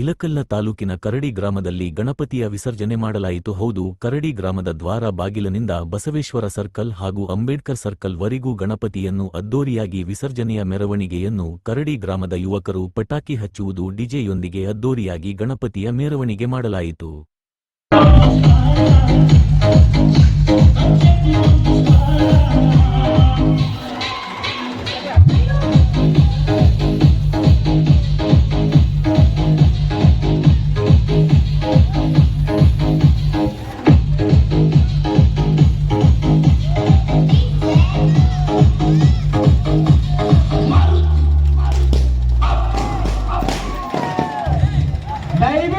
ಇಲಕಲ್ಲ ತಾಲೂಕಿನ ಕರಡಿ ಗ್ರಾಮದಲ್ಲಿ ಗಣಪತಿಯ ವಿಸರ್ಜನೆ ಮಾಡಲಾಯಿತು. ಹೌದು, ಕರಡಿ ಗ್ರಾಮದ ದ್ವಾರ ಬಾಗಿಲಿನಿಂದ ಬಸವೇಶ್ವರ ಸರ್ಕಲ್ ಹಾಗೂ ಅಂಬೇಡ್ಕರ್ ಸರ್ಕಲ್ ವರೆಗೂ ಗಣಪತಿಯನ್ನು ಅದ್ದೂರಿಯಾಗಿ ವಿಸರ್ಜನೆಯ ಮೆರವಣಿಗೆಯನ್ನು ಕರಡಿ ಗ್ರಾಮದ ಯುವಕರು ಪಟಾಕಿ ಹಚ್ಚುವುದು ಡಿಜೆಯೊಂದಿಗೆ ಅದ್ದೂರಿಯಾಗಿ ಗಣಪತಿಯ ಮೆರವಣಿಗೆ ಮಾಡಲಾಯಿತು. ದಯವಿಟ್ಟು